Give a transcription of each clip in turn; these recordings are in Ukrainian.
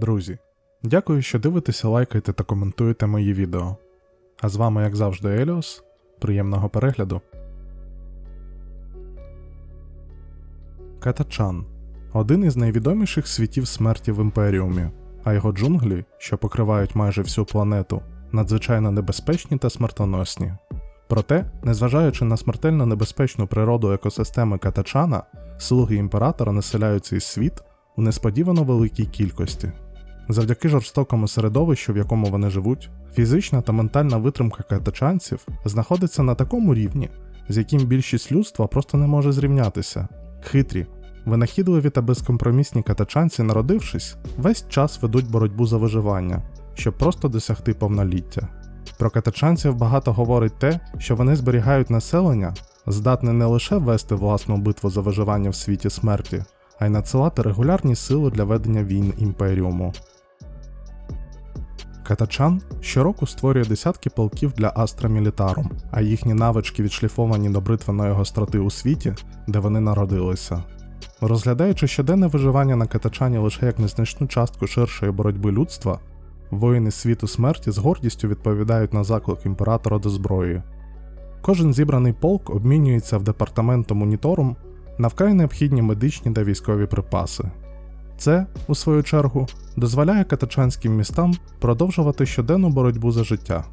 Друзі, дякую, що дивитеся, лайкаєте та коментуєте мої відео. А з вами, як завжди, Еліос. Приємного перегляду. Катачан один із найвідоміших світів смерті в імперіумі, а його джунглі, що покривають майже всю планету, надзвичайно небезпечні та смертоносні. Проте, незважаючи на смертельно небезпечну природу екосистеми Катачана, слуги імператора населяють цей світ у несподівано великій кількості. Завдяки жорстокому середовищу, в якому вони живуть, фізична та ментальна витримка катачанців знаходиться на такому рівні, з яким більшість людства просто не може зрівнятися. Хитрі, винахідливі та безкомпромісні катачанці, народившись, весь час ведуть боротьбу за виживання, щоб просто досягти повноліття. Про катачанців багато говорить те, що вони зберігають населення, здатне не лише вести власну битву за виживання в світі смерті, а й надсилати регулярні сили для ведення війн імперіуму. Катачан щороку створює десятки полків для Астра Мілітарум, а їхні навички відшліфовані до бритвеної гостроти у світі, де вони народилися. Розглядаючи щоденне виживання на катачані лише як незначну частку ширшої боротьби людства, воїни світу смерті з гордістю відповідають на заклик імператора до зброї. Кожен зібраний полк обмінюється в департаменту моніторум на вкрай необхідні медичні та військові припаси. Це, у свою чергу, дозволяє катачанським містам продовжувати щоденну боротьбу за життя.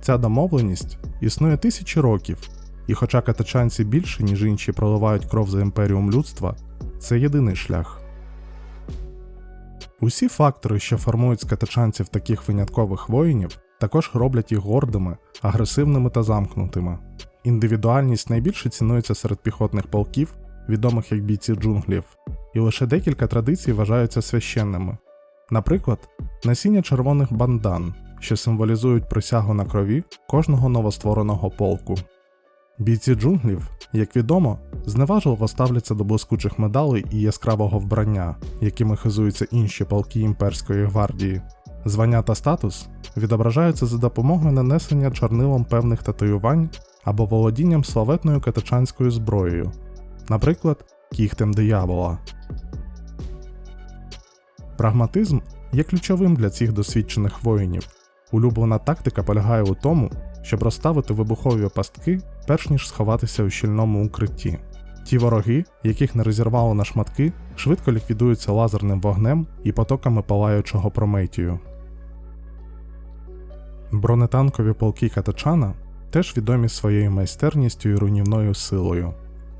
Ця домовленість існує тисячі років, і хоча катачанці більше, ніж інші проливають кров за імперіум людства, це єдиний шлях. Усі фактори, що формують з катачанців таких виняткових воїнів, також роблять їх гордими, агресивними та замкнутими. Індивідуальність найбільше цінується серед піхотних полків, відомих як бійці джунглів, і лише декілька традицій вважаються священними. Наприклад, насіння червоних бандан, що символізують присягу на крові кожного новоствореного полку. Бійці джунглів, як відомо, зневажливо ставляться до блискучих медалей і яскравого вбрання, якими хизуються інші полки імперської гвардії. Звання та статус відображаються за допомогою нанесення чорнилом певних татуювань або володінням славетною катачанською зброєю, наприклад, кігтем диявола. Прагматизм є ключовим для цих досвідчених воїнів. Улюблена тактика полягає у тому, щоб розставити вибухові пастки, перш ніж сховатися у щільному укритті. Ті вороги, яких не розірвало на шматки, швидко ліквідуються лазерним вогнем і потоками палаючого прометію. Бронетанкові полки Катачана теж відомі своєю майстерністю і руйнівною силою.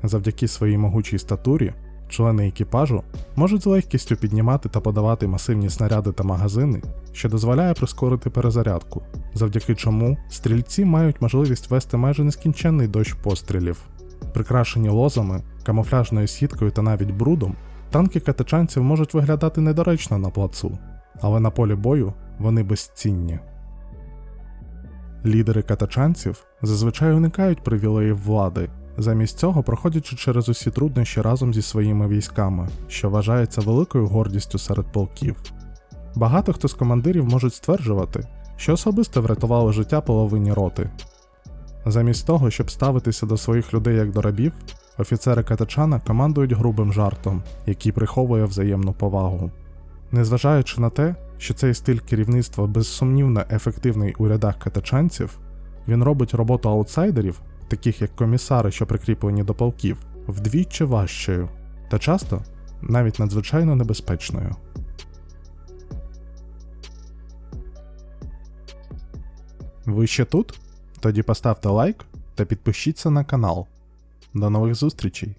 Завдяки своїй могучій статурі, члени екіпажу можуть з легкістю піднімати та подавати масивні снаряди та магазини, що дозволяє прискорити перезарядку, завдяки чому стрільці мають можливість вести майже нескінченний дощ пострілів. Прикрашені лозами, камуфляжною сіткою та навіть брудом, танки катачанців можуть виглядати недоречно на плацу, але на полі бою вони безцінні. Лідери катачанців зазвичай уникають привілеїв влади, замість цього проходячи через усі труднощі разом зі своїми військами, що вважається великою гордістю серед полків. Багато хто з командирів можуть стверджувати, що особисто врятували життя половині роти. Замість того, щоб ставитися до своїх людей як до рабів, офіцери катачана командують грубим жартом, який приховує взаємну повагу. Незважаючи на те, що цей стиль керівництва безсумнівно ефективний у рядах катачанців, він робить роботу аутсайдерів, таких як комісари, що прикріплені до полків, вдвічі важчою та часто навіть надзвичайно небезпечною. Ви ще тут? Тоді поставте лайк та підпишіться на канал. До нових зустрічей!